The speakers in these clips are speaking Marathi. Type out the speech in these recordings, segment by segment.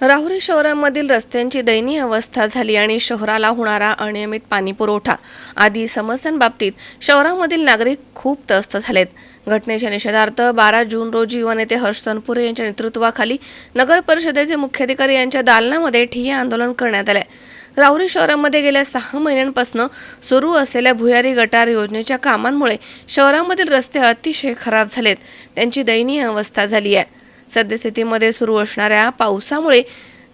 राहुरी शहरामधील रस्त्यांची दयनीय अवस्था झाली आणि शहराला होणारा अनियमित पाणी पुरवठा आदी समस्यांबाबतीत शहरामधील नागरिक खूप त्रस्त झालेत. घटनेच्या निषेधार्थ बारा जून रोजी युवा नेते हर्ष तनपुरे यांच्या नेतृत्वाखाली नगर परिषदेचे मुख्याधिकारी यांच्या दालनामध्ये ठिय्या आंदोलन करण्यात आले. राहुरी शहरामध्ये गेल्या सहा महिन्यांपासून सुरू असलेल्या भुयारी गटार योजनेच्या कामांमुळे शहरामधील रस्ते अतिशय खराब झालेत. त्यांची दयनीय अवस्था झाली आहे. सद्यस्थितीमध्ये सुरू असणाऱ्या पावसामुळे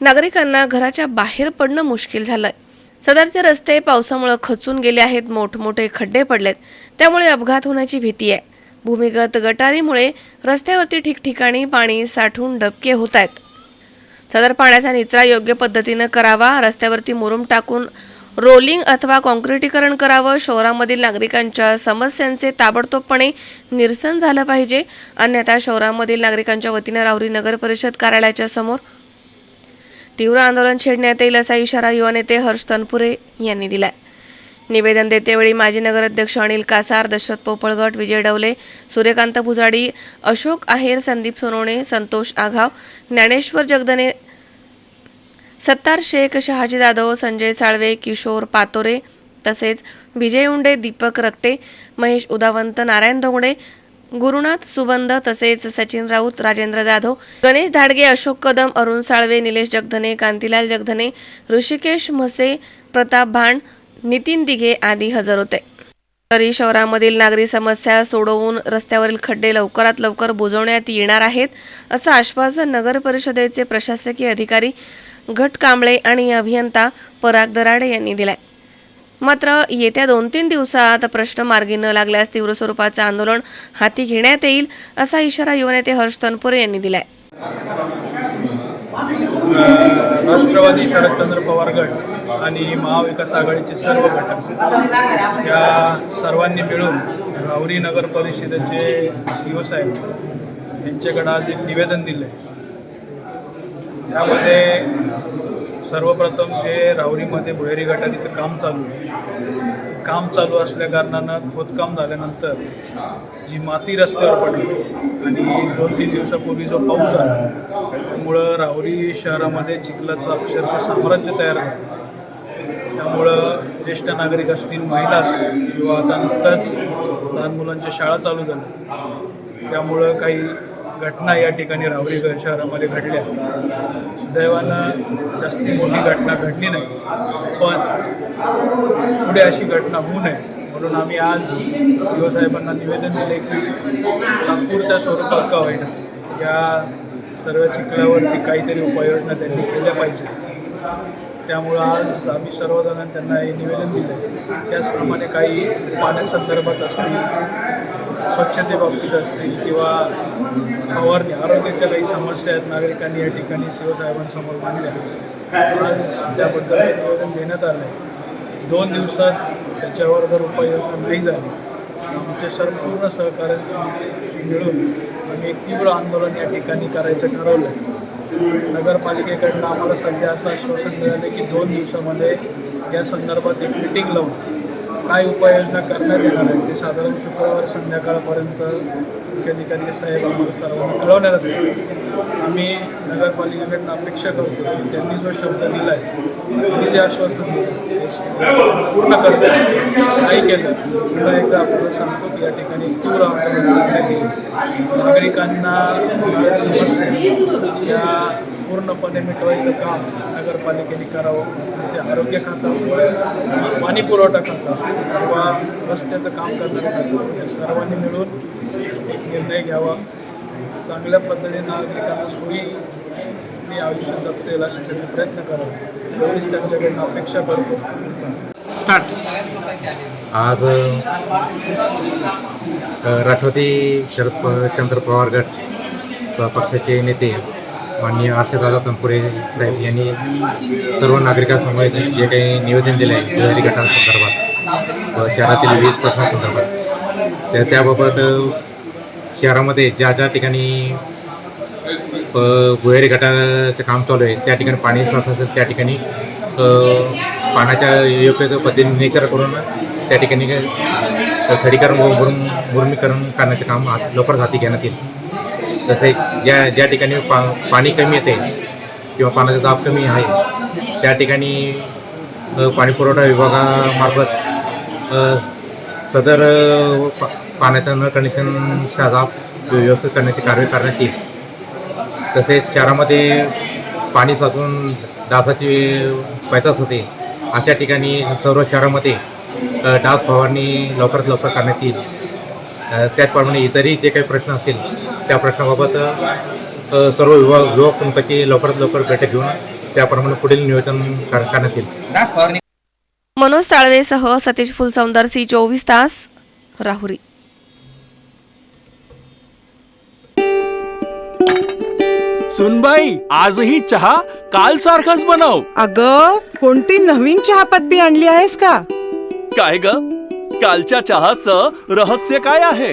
नागरिकांना घराच्या बाहेर पडणं मुश्किल झालंय. सदरचे रस्ते पावसामुळे खचून गेले आहेत मोठमोठे खड्डे पडलेत. त्यामुळे अपघात होण्याची भीती आहे. भूमिगत गटारीमुळे रस्त्यावरती ठिकठिकाणी पाणी साठून डबके होत आहेत सदर पाण्याचा निचरा योग्य पद्धतीनं करावा रस्त्यावरती मुरुम टाकून रोलिंग अथवा कॉन्क्रिटीकरण करावं शहरामधील नागरिकांच्या समस्यांचे ताबडतोबपणे निरसन झालं पाहिजे. अन्यथा शहरामधील नागरिकांच्या वतीनं राहुरी नगर परिषद कार्यालयाच्या समोर तीव्र आंदोलन छेडण्यात येईल असा इशारा युवा नेते हर्ष तनपुरे यांनी दिलाय. निवेदन देतेवेळी माजी नगराध्यक्ष अनिल कासार दशरथ पोपळगट विजय डवले सूर्यकांत भुजाडी अशोक आहेर संदीप सोनवणे संतोष आघाव ज्ञानेश्वर जगदने सत्तार शेख शहाजी जाधव संजय साळवे किशोर पातोरे तसेच विजय उंडे दीपक रक्टे महेश उदावंत नारायण धोंगडे गुरुनाथ सुबंध तसेच सचिन राऊत राजेंद्र जाधव गणेश धाडगे अशोक कदम अरुण साळवे निलेश जगधने कांतीलाल जगधने ऋषिकेश म्हसे प्रताप भांड नितीन दिघे आदी हजर होते. तरी शहरामधील नागरी समस्या सोडवून रस्त्यावरील खड्डे लवकरात लवकर बुजवण्यात येणार आहेत असं आश्वासन नगर परिषदेचे प्रशासकीय अधिकारी घट कांबळे आणि अभियंता पराग दराडे यांनी दिलाय. मात्र येत्या दोन तीन दिवसात प्रश्न मार्गी न लागल्यास तीव्र स्वरूपाचं आंदोलन हाती घेण्यात येईल असा इशारा युवनेते हर्ष तनपुरे यांनी दिलाय. राष्ट्रवादी शरदचंद्र पवार गट आणि महाविकास आघाडीचे सर्व घटक या सर्वांनी मिळून राहुरी नगर परिषदेचे सीओ साहेब यांच्याकडे आज एक निवेदन दिलं त्यामध्ये सर्वप्रथम जे रावरीमध्ये भुहेरी गटारीचं काम चालू आहे काम चालू असल्या कारणानं खोदकाम झाल्यानंतर जी माती रस्त्यावर पडली आणि दोन तीन दिवसापूर्वी जो पाऊस आला त्यामुळं राहुरी शहरामध्ये चिखलाचं अक्षरशः साम्राज्य तयार झालं. त्यामुळं ज्येष्ठ नागरिक असतील महिला असतील किंवा आता नुकताच लहान मुलांच्या शाळा चालू झाल्या. त्यामुळं काही घटना या ठिकाणी राहुरी शहरामध्ये घडल्या सुदैवानं जास्ती मोठी घटना घडली नाही पण पुढे अशी घटना होऊ नये म्हणून आम्ही आज शिवसाहेबांना निवेदन दिले की तात्पुरत्या स्वरूपात का होईना या सर्व चिखलावरती काहीतरी उपाययोजना त्यांनी केल्या पाहिजे. त्यामुळं आज आम्ही सर्वजण त्यांना हे निवेदन दिलं त्याचप्रमाणे काही पाण्यासंदर्भात असतील स्वच्छतेबाबतीत असतील किंवा फवारणी आरोग्याच्या काही समस्या आहेत नागरिकांनी या ठिकाणी शिवसाहेबांसमोर मांडल्या. आज त्याबद्दलचं निवेदन देण्यात आलं. आहे दोन दिवसात त्याच्यावर जर उपाययोजना नाही झाली आमचे संपूर्ण सहकार्य मिळून आम्ही एक तीव्र आंदोलन या ठिकाणी करायचं ठरवलं आहे नगरपालिकेकडनं आम्हाला सध्या असं आश्वासन मिळालं की दोन दिवसामध्ये या संदर्भात एक मिटिंग लावून काय उपाययोजना करण्यात येणार आहे ते साधारण शुक्रवार संध्याकाळपर्यंत मुख्याधिकारी साहेब आम्हाला सर्वांना कळवण्यात येईल आम्ही नगरपालिकेकडनं अपेक्षा करतो की त्यांनी जो शब्द दिला आहे त्यांनी जे आश्वासन दिलं पूर्ण करतो नाही केलं पुन्हा एकदा आपल्याला सांगतो की या ठिकाणी तीव्र आंदोलन करण्यात येईल. नागरिकांना समस्या या पूर्णपणे मिटवायचं काम नगरपालिकेने करावं ते आरोग्य खातं असो पाणी पुरवठा खातं असो किंवा रस्त्याचं काम करणारं खातं या सर्वांनी मिळून एक निर्णय घ्यावा. चांगल्या पद्धतीने नागरिकांना सोयी सुखी आयुष्य जगतील असे त्यांनी प्रयत्न करावे. एवढीच त्यांच्याकडनं अपेक्षा करतो. स्टार्ट. आज राष्ट्रवादी शरद चंद्र पवार गट पक्षाचे नेते माननीय आशेदादा तनपुरे साहेब यांनी सर्व नागरिकांसमोर जे काही निवेदन दिले आहे दुहेरी गटांसंदर्भात व शहरातील वीज प्रश्नासंदर्भात तर त्याबाबत शहरामध्ये ज्या ज्या ठिकाणी भुहेरी गटाचं काम चालू आहे त्या ठिकाणी पाणी साच असेल त्या ठिकाणी पाण्याच्या योग्य पद्धतीने नेचर करून त्या ठिकाणी खडीकरण व मुरमीकरण करण्याचे काम हात लवकरच हाती घेण्यात येईल. जसे ज्या ज्या ठिकाणी पा पाणी कमी येते किंवा पाण्याचा दाब कमी आहे त्या ठिकाणी पाणीपुरवठा विभागामार्फत सदर पा पाण्याचा नळ कनेक्शनचा दाब व्यवस्थित करण्याची कार्य करण्यात येईल. तसेच शहरामध्ये पाणी साचून डासाची पैदास होते अशा ठिकाणी सर्व शहरामध्ये डास फवारणी लवकरात लवकर करण्यात येईल. त्याचप्रमाणे इतरही जे काही प्रश्न असतील त्या प्रश्नाबाबत सर्व विभाग विभाग प्रमुखाची लवकरात लवकर बैठक घेऊन त्याप्रमाणे पुढील नियोजन कर- करण्यात येईल. मनोज साळवेसह सतीश फुलसौंदर सी चोवीस तास राहुरी. सुनबाई आजही चहा काल सारखाच बनव. अग कोणती नवीन चहापत्ती आणली आहेस का? काय ग? कालच्या चहाचं रहस्य काय आहे?